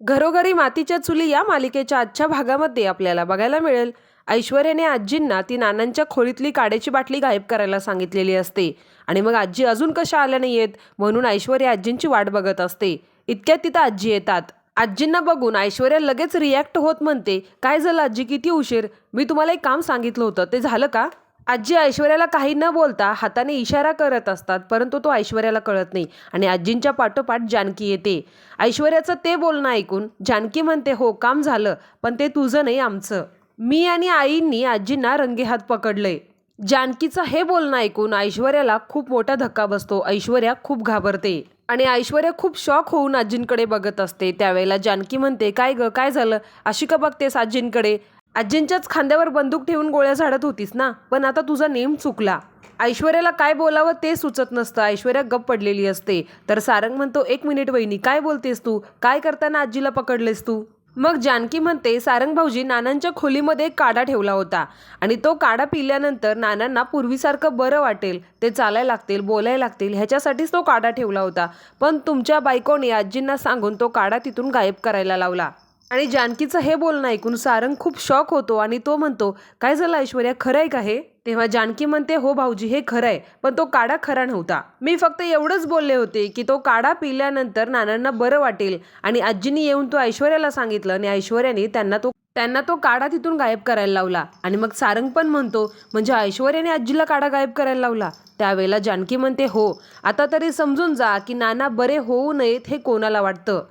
घरोघरी मातीच्या चुली या मालिकेच्या आजच्या भागामध्ये आपल्याला बघायला मिळेल. ऐश्वर्याने आजींना ती नानांच्या खोलीतली काड्याची बाटली गायब करायला सांगितलेली असते. आणि मग आजी अजून कशा आल्या नाही आहेत म्हणून ऐश्वर्या आजींची वाट बघत असते. इतक्यात तिथं आजी येतात. आजींना बघून ऐश्वर्या लगेच रिॲक्ट होत म्हणते काय झालं आजी? किती उशीर? मी तुम्हाला एक काम सांगितलं होतं. ते झालं का? आजी ऐश्वर्याला काही न बोलता हाताने इशारा करत असतात परंतु तो ऐश्वर्याला कळत नाही आणि आजींच्या पाठोपाठ जानकी येते. ऐश्वर्याचं ते बोलणं ऐकून जानकी म्हणते हो काम झालं पण ते तुझं नाही आमचं. मी आणि आईंनी आजींना रंगेहात पकडलंय जानकीचं हे बोलणं ऐकून ऐश्वर्याला खूप मोठा धक्का बसतो. ऐश्वर्या खूप घाबरते आणि ऐश्वर्या खूप शॉक होऊन आजींकडे बघत असते. त्यावेळेला जानकी म्हणते काय ग काय झालं? अशी का बघतेस आजींकडे? आजींच्याच खांद्यावर बंदूक ठेवून गोळ्या झाडत होतीस ना? पण आता तुझा नेम चुकला. ऐश्वर्याला काय बोलावं ते सुचत नसतं. ऐश्वर्या गप पडलेली असते. तर सारंग म्हणतो एक मिनिट वहिनी काय बोलतेस तू? काय करताना आजीला पकडलेस तू? मग जानकी म्हणते सारंग भाऊजी नानांच्या खोलीमध्ये एक काढा ठेवला होता. आणि तो काढा पिल्यानंतर नानांना पूर्वीसारखं बरं वाटेल. ते चालायला लागतील बोलायला लागतील. ह्याच्यासाठीच तो काढा ठेवला होता. पण तुमच्या बायकोने आजींना सांगून तो काढा तिथून गायब करायला लावला. आणि जानकीचं हे बोलणं ऐकून सारंग खूप शॉक होतो आणि तो म्हणतो काय झालं ऐश्वर्या? खरं आहे का हे? तेव्हा जानकी म्हणते हो भाऊजी हे खरं आहे पण तो काढा खरा नव्हता. मी फक्त एवढंच बोलले होते की तो काढा पिल्यानंतर नानांना बरं वाटेल आणि आजीनी येऊन तो ऐश्वर्याला सांगितलं आणि ऐश्वर्याने त्यांना तो त्यांना तो काढा तिथून गायब करायला लावला. आणि मग सारंग पण म्हणतो म्हणजे ऐश्वर्याने आजीला काढा गायब करायला लावला? त्यावेळेला जानकी म्हणते हो. आता तरी समजून जा की नाना बरे होऊ नयेत हे कोणाला वाटतं?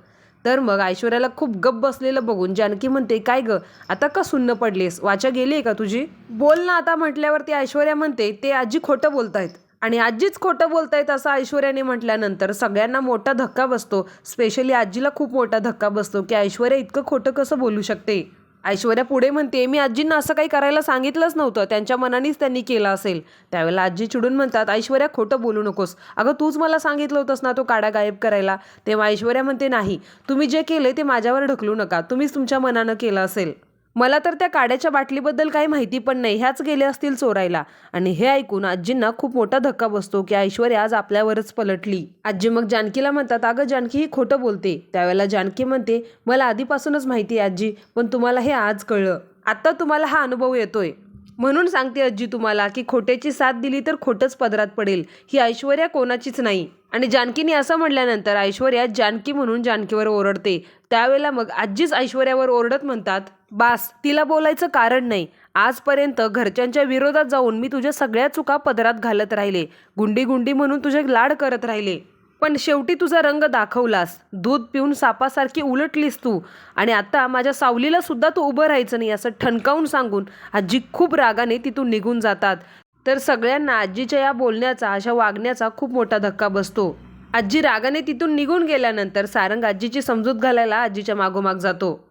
तर मग ऐश्वर्याला खूप गप्प बसलेलं बघून जानकी म्हणते काय ग आता का सुन्न पडलीस? वाचा गेली का तुझी? बोल ना आता म्हटल्यावरती ऐश्वर्या म्हणते ते आजी खोटं बोलतायत. आणि आजीच खोटं बोलतायत असं ऐश्वर्याने म्हटल्यानंतर सगळ्यांना मोठा धक्का बसतो. स्पेशली आजीला खूप मोठा धक्का बसतो की ऐश्वर्या इतकं खोटं कसं बोलू शकते? ऐश्वर्या पुढे म्हणते मी आजींना असं काही करायला सांगितलंच नव्हतं. त्यांच्या मनानेच त्यांनी केलं असेल. त्यावेळेला आजी चिडून म्हणतात ऐश्वर्या खोटं बोलू नकोस. अगं तूच मला सांगितलं होतंस ना तो काडा गायब करायला. तेव्हा ऐश्वर्या म्हणते नाही. तुम्ही जे केले ते माझ्यावर ढकलू नका. तुम्हीच तुमच्या मनानं केलं असेल. मला तर त्या काड्याच्या बाटलीबद्दल काही माहिती पण नाही. ह्याच गेल्या असतील चोरायला. आणि हे ऐकून आजींना खूप मोठा धक्का बसतो की ऐश्वर्या आज आपल्यावरच पलटली. आजी मग जानकीला म्हणतात अगं जानकी ही खोटं बोलते. त्यावेळेला जानकी म्हणते मला आधीपासूनच माहिती आहे आजी पण तुम्हाला हे आज कळलं. आत्ता तुम्हाला हा अनुभव येतोय. म्हणून सांगते आजी तुम्हाला की खोट्याची साथ दिली तर खोटंच पदरात पडेल. ही ऐश्वर्या कोणाचीच नाही. आणि जानकीने असं म्हटल्यानंतर ऐश्वर्या जानकी म्हणून जानकीवर ओरडते. त्यावेळेला मग आजीच ऐश्वर्यावर ओरडत म्हणतात बास तिला बोलायचं कारण नाही. आजपर्यंत घरच्यांच्या विरोधात जाऊन मी तुझ्या सगळ्या चुका पदरात घालत राहिले. गुंडी गुंडी म्हणून तुझे लाड करत राहिले. पण शेवटी तुझा रंग दाखवलास. दूध पिऊन सापासारखी उलटलीस तू. आणि आता माझ्या सावलीला सुद्धा तू उभं राहायचं नाही असं ठणकावून सांगून आजी खूप रागाने तिथून निघून जातात. तर सगळ्यांना आजीच्या या बोलण्याचा अशा वागण्याचा खूप मोठा धक्का बसतो. आजी रागाने तिथून निघून गेल्यानंतर सारंग आजीची समजूत घालायला आजीच्या मागोमाग जातो.